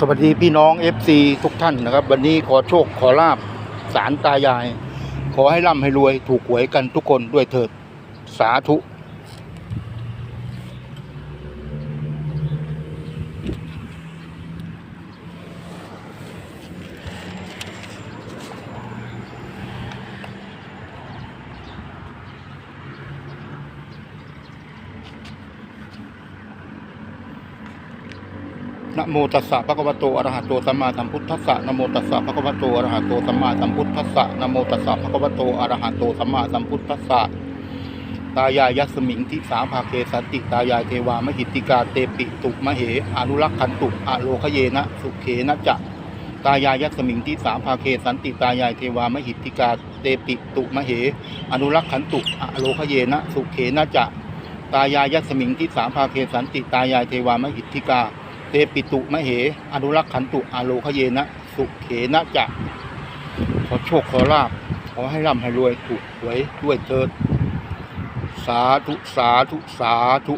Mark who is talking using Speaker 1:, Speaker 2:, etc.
Speaker 1: สวัสดีพี่น้อง FC ทุกท่านนะครับ วันนี้ขอโชคขอลาบสารตายาย ขอให้ร่ำให้รวยถูกหวยกันทุกคนด้วยเถิดสาธุ นะโมตัสสะภะคะวะโตอะระหะโตสัมมาสัมพุทธัสสะนะโมตัสสะภะคะวะโตอะระหะโตสัมมาสัมพุทธัสสะนะโมตัสสะภะคะวะโตอะระหะโตสัมมาสัมพุทธัสสะตายายยัสมิงทิสาภาเคสันติตายายเทวามหิติกาเตปิตุมเหอนุรักขันตุอโลคเยนะสุเขนะจะตายายยัสมิงทิสาภาเคสันติตายายเทวามหิติกาเตปิตุมเหอนุรักขันตุอโลคเยนะสุเขนะจะตายายยัสมิงทิสาภาเคสันติตายายเทวามหิตติกา เตปิตุมเห อนุรักขันตุอาโลคเยนะ สุเขนะจะขอโชคขอลาบขอให้ร่ำให้รวยถูกหวยด้วยเถิด สาธุ สาธุ สาธุ